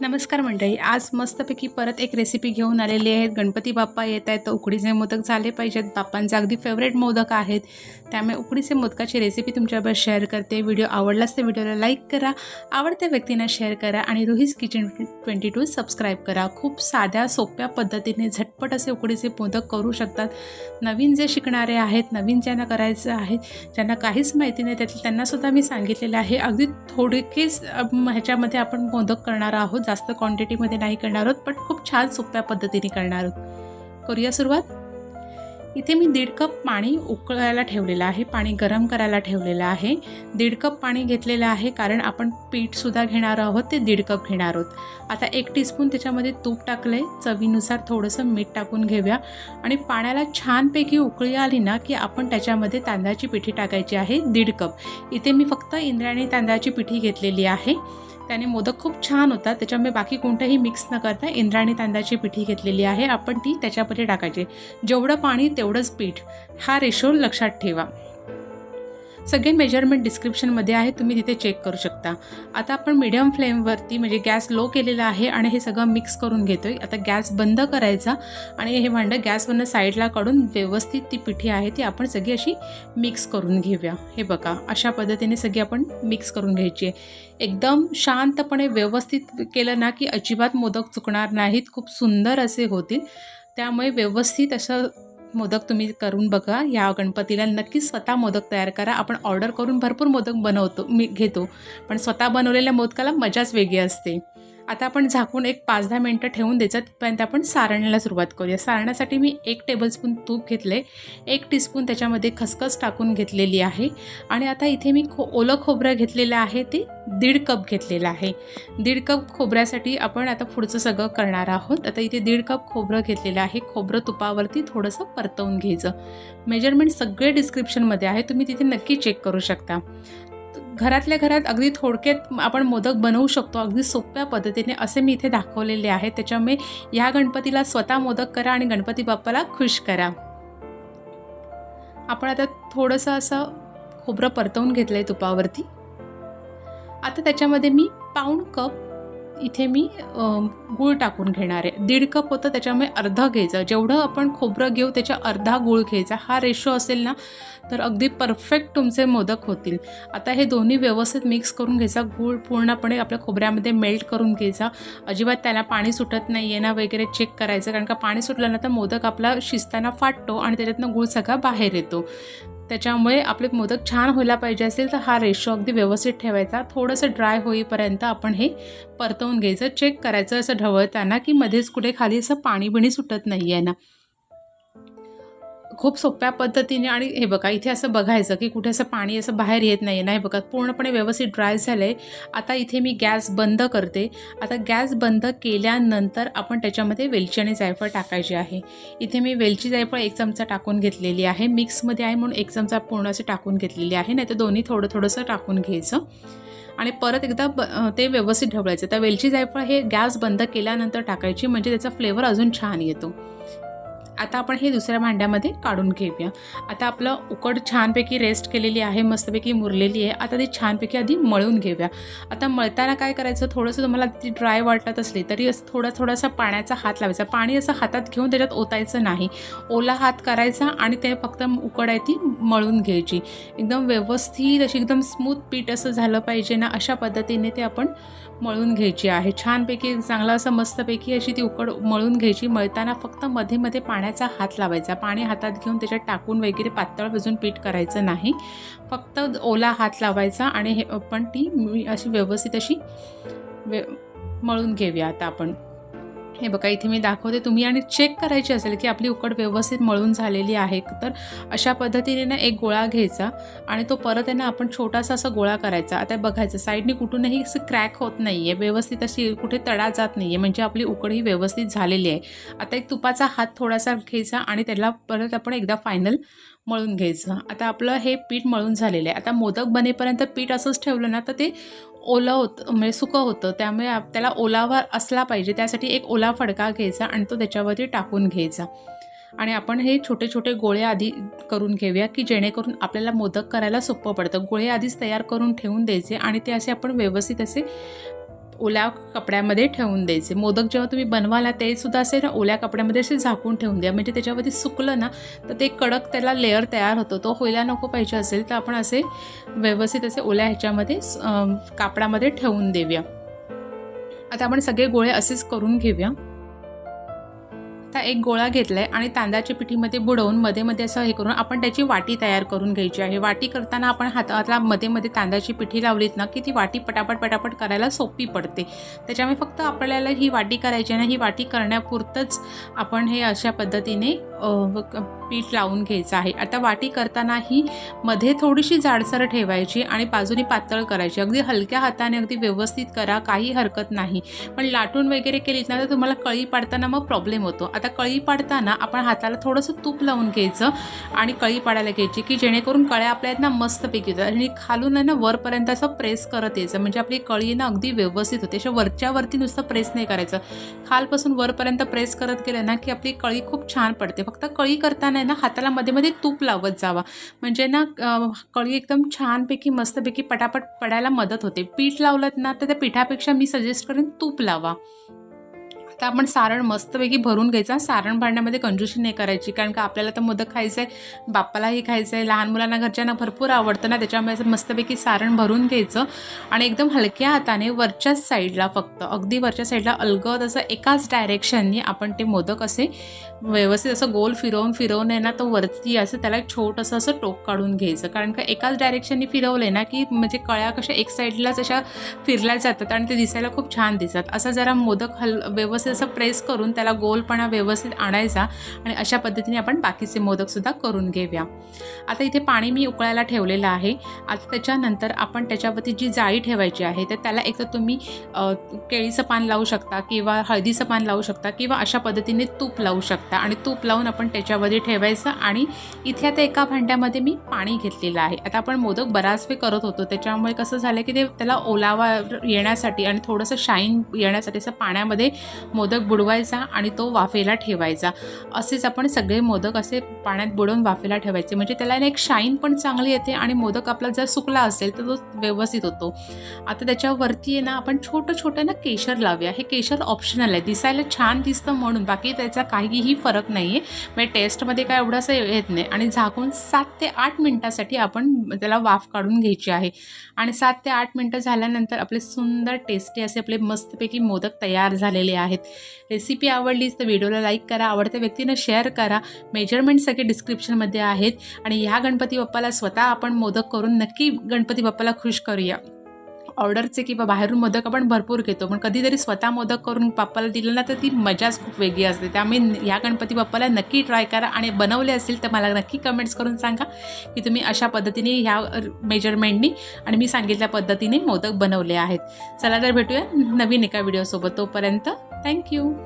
नमस्कार मंडळी. आज मस्तपैकी परत एक रेसिपी घेऊन आलेली आहेत. गणपती बाप्पा येत आहेत. तर उकडीचे मोदक झाले पाहिजेत. बाप्पांचे अगदी फेवरेट मोदक आहेत. त्यामुळे उकडीचे मोदकाची रेसिपी तुमच्याबरोबर शेअर करते. व्हिडिओ आवडलाच तर व्हिडिओला लाईक करा. आवडत्या व्यक्तींना शेअर करा आणि Rohi's kitchen twenty two subscribe करा. खूप साध्या सोप्या पद्धतीने झटपट असे उकडीचे मोदक करू शकतात. नवीन जे शिकणारे आहेत नवीन ज्यांना करायचं आहे ज्यांना काहीच माहिती नाही त्यातलं त्यांनासुद्धा मी सांगितलेलं आहे. अगदी थोडकेच ह्याच्यामध्ये आपण मोदक करणार आहोत. जास्त क्वांटिटीमध्ये नाही करणार आहोत पण खूप छान सोप्या पद्धतीने करणार आहोत. करूया सुरुवात. इथे मी दीड कप पाणी उकळायला ठेवलेलं आहे पाणी गरम करायला ठेवलेलं आहे. दीड कप पाणी घेतलेलं आहे कारण आपण पीठसुद्धा घेणार आहोत ते दीड कप घेणार आहोत. आता एक टीस्पून त्याच्यामध्ये तूप टाकलं आहे चवीनुसार थोडंसं मीठ टाकून घेऊया. आणि पाण्याला छानपैकी उकळी आली ना की आपण त्याच्यामध्ये तांदळाची पिठी टाकायची आहे दीड कप. इथे मी फक्त इंद्रायणी तांदळाची पिठी घेतलेली आहे. त्याने मोदक खूप छान होतात. त्याच्यामुळे बाकी कोणतंही मिक्स न करता इंद्राणी तांदळाची पिठी घेतलेली आहे. आपण ती त्याच्यामध्ये टाकायची. जेवढं पाणी तेवढंच पीठ. हा रेशो लक्षात ठेवा. सगळे मेजरमेंट डिस्क्रिप्शनमध्ये आहे तुम्ही तिथे चेक करू शकता. आता आपण मिडियम फ्लेमवरती म्हणजे गॅस लो केलेला आहे आणि हे सगळं मिक्स करून घेतो आहे आता गॅस बंद करायचा आणि हे भांडं गॅसवरनं साईडला काढून व्यवस्थित ती पिठी आहे ती आपण सगळी अशी मिक्स करून घेऊया. हे बघा अशा पद्धतीने सगळी आपण मिक्स करून घ्यायची आहे. एकदम शांतपणे व्यवस्थित केलं ना की अजिबात मोदक चुकणार नाहीत. खूप सुंदर असे होतील. त्यामुळे व्यवस्थित असं मोदक तुम्ही करून बघा. या गणपतीला नक्की स्वतः मोदक तयार करा. आपण ऑर्डर करून भरपूर मोदक बनवतो मी घेतो. पण स्वतः बनवलेल्या मोदकाला मजाच वेगळी असते. आता आपण झाकून एक पाच दहा मिनटं ठेवून द्यायचं तिथपर्यंत आपण सारण्याला सुरुवात करूया. सारण्यासाठी मी एक टेबलस्पून तूप घेतले एक टीस्पून त्याच्यामध्ये खसखस टाकून घेतलेली आहे. आणि आता इथे मी खो ओलं खोबरं घेतलेलं आहे. ते दीड कप घेतलेलं आहे. दीड कप खोबऱ्यासाठी आपण आता पुढचं सगळं करणार आहोत. आता इथे दीड कप खोबरं घेतलेलं आहे. खोबरं तुपावरती थोडंसं परतवून घ्यायचं. मेजरमेंट सगळे डिस्क्रिप्शनमध्ये आहे. तुम्ही तिथे नक्की चेक करू शकता. घरातल्या घरात अगदी थोडक्यात आपण मोदक बनवू शकतो अगदी सोप्या पद्धतीने असे मी इथे दाखवलेले आहे त्याच्यामुळे ह्या गणपतीला स्वतः मोदक करा आणि गणपती बाप्पाला खुश करा. आपण आता थोडंसं असं खोबरं परतवून घेतलं आहे तुपावरती. आता त्याच्यामध्ये मी पाऊण कप इथे मी गूळ टाकून घेणार आहे. दीड कप होतं त्याच्यामुळे अर्धा घ्यायचं. जेवढं आपण खोबरं घेऊ त्याच्या अर्धा गूळ घ्यायचा. हा रेशो असेल ना तर अगदी परफेक्ट तुमचे मोदक होतील. आता हे दोन्ही व्यवस्थित मिक्स करून घ्यायचा. गूळ पूर्णपणे आपल्या खोबऱ्यामध्ये मेल्ट करून घ्यायचा. अजिबात त्याला पाणी सुटत नाही आहे ना वगैरे चेक करायचं. कारण का पाणी सुटलं ना तर मोदक आपला शिजताना फाटतो आणि त्याच्यातनं गूळ सगळा बाहेर येतो. त्याच्यामुळे आपले मोदक छान व्हायला पाहिजे असेल तर हा रेशो अगदी व्यवस्थित ठेवायचा. थोडंसं ड्राय होईपर्यंत आपण हे परतवून घ्यायचं चेक करायचं असं ढवळताना की मध्येच कुठे खाली असं पाणी बिणी सुटत नाही आहे ना. खूप सोप्या पद्धतीने आणि हे बघा इथे असं बघायचं की कुठे असं पाणी असं बाहेर येत नाही आहे नाही बघा पूर्णपणे व्यवस्थित ड्राय झालं आहे आता इथे मी गॅस बंद करते. आता गॅस बंद केल्यानंतर आपण त्याच्यामध्ये वेलची आणि जायफळ टाकायची आहे. इथे मी वेलची जायफळ एक चमचा टाकून घेतलेली आहे. मिक्समध्ये आहे म्हणून एक चमचा पूर्ण असे टाकून घेतलेली आहे. नाही तर दोन्ही थोडं थोडंसं टाकून घ्यायचं. आणि परत एकदा ब ते व्यवस्थित ढवळायचं. तर वेलची जायफळ हे गॅस बंद केल्यानंतर टाकायची म्हणजे त्याचा फ्लेवर अजून छान येतो. आता आपण हे दुसऱ्या भांड्यामध्ये काढून घेऊया. आता आपलं उकड छानपैकी रेस्ट केलेली आहे मस्तपैकी मुरलेली आहे. आता ती छानपैकी आधी मळून घेऊया. आता मळताना काय करायचं? थोडंसं तुम्हाला ती ड्राय वाटत असली तरी असं थोडा थोडासा पाण्याचा हात लावायचा. पाणी असं हातात घेऊन त्याच्यात ओतायचं नाही. ओला हात करायचा आणि ते फक्त उकड आहे ती मळून घ्यायची. एकदम व्यवस्थित अशी एकदम स्मूथ पीठ असं झालं पाहिजे ना अशा पद्धतीने ते आपण मळून घ्यायची आहे. छानपैकी चांगलं असं मस्तपैकी अशी ती उकड मळून घ्यायची. मळताना फक्त मध्ये मध्ये पाण्याचा हात लावायचा. पाणी हातात घेऊन त्याच्यात टाकून वगैरे पातळ भिजून पीठ करायचं नाही. फक्त ओला हात लावायचा आणि हे पण ती मी- अशी व्यवस्थित अशी वे मळून घेऊया आता आपण. हे बघा इथे मी दाखवते. तुम्ही आणि चेक करायची असेल की आपली उकड व्यवस्थित मळून झालेली आहे तर अशा पद्धतीने ना एक गोळा घ्यायचा आणि तो परत आहे ना आपण छोटासा असा गोळा करायचा. आता बघायचं साईडने कुठूनही असं क्रॅक होत नाही आहे व्यवस्थित अशी कुठे तडा जात नाही आहे म्हणजे आपली उकड ही व्यवस्थित झालेली आहे. आता एक तुपाचा हात थोडासा घ्यायचा आणि त्याला परत आपण एकदा फायनल मळून घ्यायचं. आता आपलं हे पीठ मळून झालेलं आहे. आता मोदक बनेपर्यंत पीठ असंच ठेवलं ना तर ते ओलं होतं म्हणजे सुकं होतं. त्यामुळे आप- त्याला ओलावा असला पाहिजे. त्यासाठी एक ओला फडका घ्यायचा आणि तो त्याच्यावरती टाकून घ्यायचा. आणि आपण हे छोटे छोटे गोळे आधी करून घेऊया की जेणेकरून आपल्याला मोदक करायला सोपं पडतं. गोळे आधीच तयार करून ठेवून द्यायचे आणि ते असे आपण व्यवस्थित असे ओल्या कपड्यामध्ये ठेवून द्यायचे. मोदक जेव्हा तुम्ही बनवाला ते सुद्धा असे ना ओल्या कपड्यामध्ये असे झाकून ठेवून द्या. म्हणजे त्याच्यावरती सुकलं ना तर ते कडक त्याला लेअर तयार होतो. तो होयला नको पाहिजे असेल तर आपण असे व्यवस्थित असे ओल्या ह्याच्यामध्ये कापडामध्ये ठेवून देऊया. आता आपण सगळे गोळे असेच करून घेऊया. आता एक गोळा घेतला आहे आणि तांदळाच्या पिठीमध्ये बुडवून मध्ये मध्ये असं हे करून आपण त्याची वाटी तयार करून घ्यायची आहे. वाटी करताना आपण हाताला मध्ये मध्ये तांदळाची पिठी लावलीत ना की ती वाटी पटापट पटापट करायला सोपी पडते. त्याच्यामुळे फक्त आपल्याला ही वाटी करायची आहे ना ही वाटी करण्यापुरतंच आपण हे अशा पद्धतीने पीठ लावून घ्यायचं आहे. आता वाटी करताना ही मध्ये थोडीशी जाडसर ठेवायची आणि बाजूनी पातळ करायची. अगदी हलक्या हाताने अगदी व्यवस्थित करा काही हरकत नाही. पण लाटून वगैरे केलीत ना तर तुम्हाला कळी पाडताना मग प्रॉब्लेम होतो. आता कळी पाडताना आपण हाताला थोडंसं तूप लावून घ्यायचं आणि कळी पाडायला घ्यायची की जेणेकरून कळ्या आपल्या आहेत ना मस्तपैकी होतात आणि खालून आहे ना वरपर्यंत असं प्रेस करत यायचं. म्हणजे आपली कळी ना अगदी व्यवस्थित होते. अशा वरच्यावरती नुसतं प्रेस नाही करायचं. खालपासून वरपर्यंत प्रेस करत गेलं ना की आपली कळी खूप छान पडते. फक्त कळी करताना आहे ना हाताला मध्ये मध्ये तूप लावत जावा. म्हणजे ना कळी एकदम छानपैकी मस्तपैकी पटापट पडायला मदत होते. पीठ लावलं ना तर त्या पिठापेक्षा मी सजेस्ट करेन तूप लावा. तर आपण सारण मस्तपैकी भरून घ्यायचं सारण भरण्यामध्ये कंजूशी नाही करायची कारण का आपल्याला तर मोदक खायचं आहे बाप्पालाही खायचं आहे लहान मुलांना घरच्यांना भरपूर आवडतं ना त्याच्यामुळे असं मस्तपैकी सारण भरून घ्यायचं आणि एकदम हलक्या हाताने वरच्याच साईडला फक्त अगदी वरच्या साईडला अलगद असं एकाच डायरेक्शननी आपण ते मोदक असे व्यवस्थित असं गोल फिरवून फिरवून आहे ना तो वरती असं त्याला एक छोटंसं असं टोक काढून घ्यायचं. कारण का एकाच डायरेक्शननी फिरवलं ना की म्हणजे कळ्या कशा एक साईडलाच अशा फिरल्या जातात आणि ते दिसायला खूप छान दिसतात. असं जरा मोदक हल व्यवस्थित असं प्रेस करून त्याला गोलपणा व्यवस्थित आणायचा आणि अशा पद्धतीने आपण बाकीचे मोदकसुद्धा करून घेऊया. आता इथे पाणी मी उकळायला ठेवलेलं आहे. आता त्याच्यानंतर आपण त्याच्यावरती जी जाळी ठेवायची आहे तर त्याला एक तर तुम्ही केळीचं पान लावू शकता किंवा हळदीचं पान लावू शकता किंवा अशा पद्धतीने तूप लावू शकता. आणि तूप लावून आपण त्याच्यावरती ठेवायचं आणि इथे आता एका भांड्यामध्ये मी पाणी घेतलेलं आहे. आता आपण मोदक बराच वेळ करत होतो त्याच्यामुळे कसं झालं की ते त्याला ओलावा येण्यासाठी आणि थोडंसं शाईन येण्यासाठी असं पाण्यामध्ये मोदक बुडवायचा आणि तो वाफेला ठेवायचा. असेच आपण सगळे मोदक असे पाण्यात बुडवून वाफेला ठेवायचे. म्हणजे त्याला ना एक शाईन पण चांगली येते आणि मोदक आपला जर सुकला असेल तर तो व्यवस्थित होतो. आता त्याच्यावरती आहे ना आपण छोटं छोटं ना केशर लावूया. हे केशर ऑप्शनल आहे. दिसायला छान दिसतं म्हणून. बाकी त्याचा काहीही फरक नाही आहे म्हणजे टेस्टमध्ये काय एवढं असं येत नाही. आणि झाकून सात ते आठ मिनटासाठी आपण त्याला वाफ काढून घ्यायची आहे. आणि सात ते आठ मिनटं झाल्यानंतर आपले सुंदर टेस्टी असे आपले मस्तपैकी मोदक तयार झालेले आहेत. रेसिपी आवडलीच तर व्हिडिओला लाईक करा आवडत्या व्यक्तीनं शेअर करा. मेजरमेंट सगळे डिस्क्रिप्शनमध्ये आहेत. आणि ह्या गणपती बाप्पाला स्वतः आपण मोदक करून नक्की गणपती बाप्पाला खुश करूया. ऑर्डरचे किंवा बाहेरून मोदक आपण भरपूर घेतो. पण कधीतरी स्वतः मोदक करून बाप्पाला दिलं ना तर ती मजाच खूप वेगळी असते. त्यामुळे ह्या गणपती बाप्पाला नक्की ट्राय करा. आणि बनवले असेल तर मला नक्की कमेंट्स करून सांगा की तुम्ही अशा पद्धतीने ह्या मेजरमेंटनी आणि मी सांगितल्या पद्धतीने मोदक बनवले आहेत. चला तर भेटूया नवीन एका व्हिडिओसोबत तोपर्यंत Thank you.